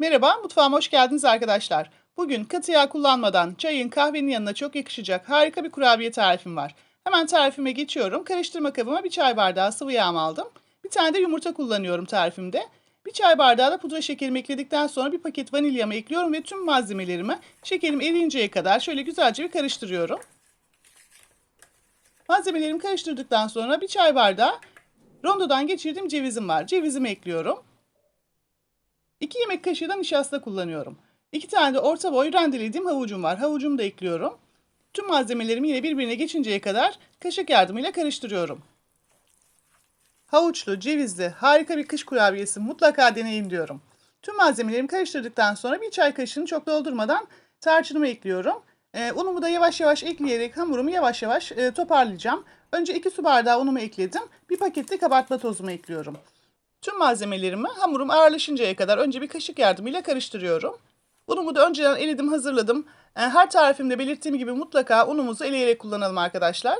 Merhaba, mutfağıma hoş geldiniz arkadaşlar. Bugün katı yağ kullanmadan çayın, kahvenin yanına çok yakışacak harika bir kurabiye tarifim var. Hemen tarifime geçiyorum. Karıştırma kabıma bir çay bardağı sıvı yağ aldım. Bir tane de yumurta kullanıyorum tarifimde. Bir çay bardağı da pudra şekerimi ekledikten sonra bir paket vanilyamı ekliyorum ve tüm malzemelerimi şekerim eriyinceye kadar şöyle güzelce bir karıştırıyorum. Malzemelerimi karıştırdıktan sonra bir çay bardağı rondodan geçirdiğim cevizim var. Cevizimi ekliyorum. 2 yemek kaşığı da nişasta kullanıyorum. 2 tane de orta boy rendelediğim havucum var. Havucumu da ekliyorum. Tüm malzemelerimi yine birbirine geçinceye kadar kaşık yardımıyla karıştırıyorum. Havuçlu, cevizli, harika bir kış kurabiyesi mutlaka deneyin diyorum. Tüm malzemelerimi karıştırdıktan sonra bir çay kaşığını çok doldurmadan tarçınımı ekliyorum. Ee, unumu da yavaş yavaş ekleyerek hamurumu yavaş yavaş e, toparlayacağım. Önce 2 su bardağı unumu ekledim. Bir pakette kabartma tozumu ekliyorum. Tüm malzemelerimi hamurum ağırlaşıncaya kadar önce bir kaşık yardımıyla karıştırıyorum. Unumu da önceden eledim, hazırladım. E, Her tarifimde belirttiğim gibi mutlaka unumuzu eleyerek kullanalım arkadaşlar.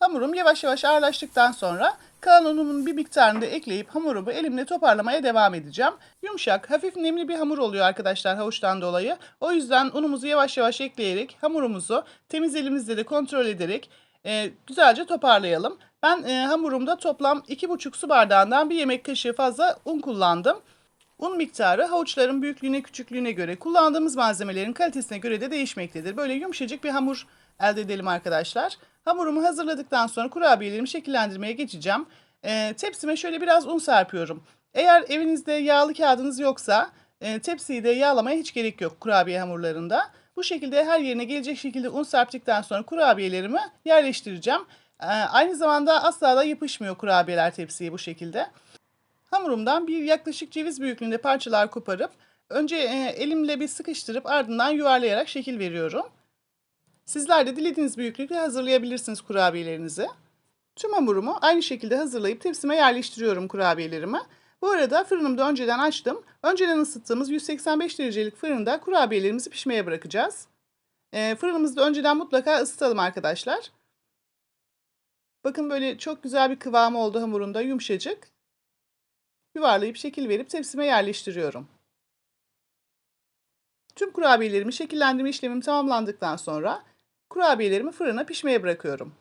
Hamurum yavaş yavaş ağırlaştıktan sonra kalan unumun bir miktarını da ekleyip hamurumu elimle toparlamaya devam edeceğim. Yumuşak, hafif nemli bir hamur oluyor arkadaşlar havuçtan dolayı. O yüzden unumuzu yavaş yavaş ekleyerek hamurumuzu temiz elimizle de kontrol ederek e, güzelce toparlayalım. Ben e, hamurumda toplam 2,5 su bardağından bir yemek kaşığı fazla un kullandım. Un miktarı havuçların büyüklüğüne küçüklüğüne göre kullandığımız malzemelerin kalitesine göre de değişmektedir. Böyle yumuşacık bir hamur elde edelim arkadaşlar. Hamurumu hazırladıktan sonra kurabiyelerimi şekillendirmeye geçeceğim. E, tepsime şöyle biraz un serpiyorum. Eğer evinizde yağlı kağıdınız yoksa e, tepsiyi de yağlamaya hiç gerek yok kurabiye hamurlarında. Bu şekilde her yerine gelecek şekilde un serptikten sonra kurabiyelerimi yerleştireceğim. E, aynı zamanda asla da yapışmıyor kurabiyeler tepsiye bu şekilde. Hamurumdan bir yaklaşık ceviz büyüklüğünde parçalar koparıp önce e, elimle bir sıkıştırıp ardından yuvarlayarak şekil veriyorum. Sizler de dilediğiniz büyüklükte hazırlayabilirsiniz kurabiyelerinizi. Tüm hamurumu aynı şekilde hazırlayıp tepsime yerleştiriyorum kurabiyelerimi. Bu arada fırınımda önceden açtım. Önceden ısıttığımız 185 derecelik fırında kurabiyelerimizi pişmeye bırakacağız. E, fırınımızda önceden mutlaka ısıtalım arkadaşlar. Bakın böyle çok güzel bir kıvamı oldu hamurunda yumuşacık. Yuvarlayıp şekil verip tepsime yerleştiriyorum. Tüm kurabiyelerimi şekillendirme işlemim tamamlandıktan sonra kurabiyelerimi fırına pişmeye bırakıyorum.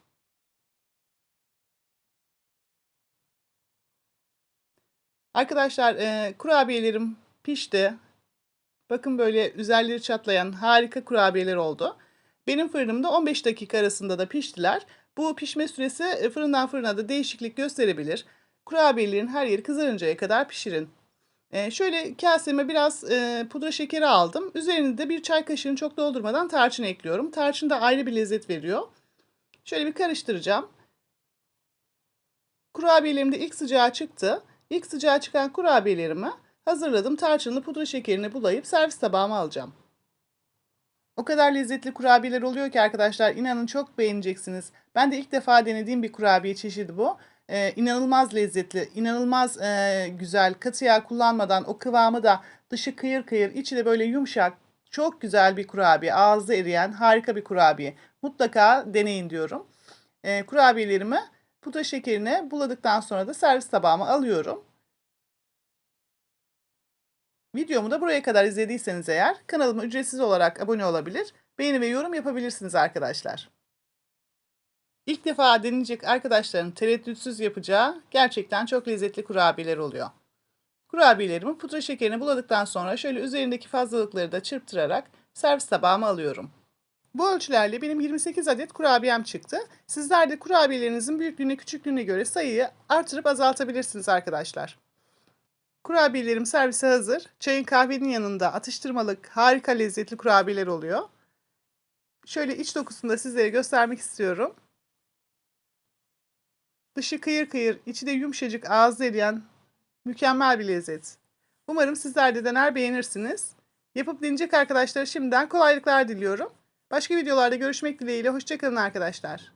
Arkadaşlar e, kurabiyelerim pişti. Bakın böyle üzerleri çatlayan harika kurabiyeler oldu. Benim fırınımda 15 dakika arasında da piştiler. Bu pişme süresi e, fırından fırına da değişiklik gösterebilir. Kurabiyelerin her yeri kızarıncaya kadar pişirin. E, şöyle kaseme biraz e, pudra şekeri aldım. Üzerine de bir çay kaşığını çok doldurmadan tarçın ekliyorum. Tarçın da ayrı bir lezzet veriyor. Şöyle bir karıştıracağım. Kurabiyelerim de ilk sıcağı çıktı. İlk sıcağı çıkan kurabiyelerimi hazırladım. Tarçınlı pudra şekerini bulayıp servis tabağıma alacağım. O kadar lezzetli kurabiyeler oluyor ki arkadaşlar inanın çok beğeneceksiniz. Ben de ilk defa denediğim bir kurabiye çeşidi bu. Ee, inanılmaz lezzetli, inanılmaz e, güzel. Katı yağ kullanmadan o kıvamı da dışı kıyır kıyır, içi de böyle yumuşak. Çok güzel bir kurabiye. Ağızda eriyen harika bir kurabiye. Mutlaka deneyin diyorum. Ee, kurabiyelerimi pudra şekerine buladıktan sonra da servis tabağıma alıyorum. Videomu da buraya kadar izlediyseniz eğer kanalıma ücretsiz olarak abone olabilir, beğeni ve yorum yapabilirsiniz arkadaşlar. İlk defa deneyecek arkadaşların tereddütsüz yapacağı gerçekten çok lezzetli kurabiyeler oluyor. Kurabiyelerimi pudra şekerine buladıktan sonra şöyle üzerindeki fazlalıkları da çırptırarak servis tabağıma alıyorum. Bu ölçülerle benim 28 adet kurabiyem çıktı. Sizler de kurabiyelerinizin büyüklüğüne küçüklüğüne göre sayıyı artırıp azaltabilirsiniz arkadaşlar. Kurabiyelerim servise hazır. Çayın kahvenin yanında atıştırmalık harika lezzetli kurabiyeler oluyor. Şöyle iç dokusunu da sizlere göstermek istiyorum. Dışı kıyır kıyır, içi de yumuşacık ağızda eriyen mükemmel bir lezzet. Umarım sizler de dener beğenirsiniz. Yapıp deneyecek arkadaşlara şimdiden kolaylıklar diliyorum. Başka videolarda görüşmek dileğiyle. Hoşçakalın arkadaşlar.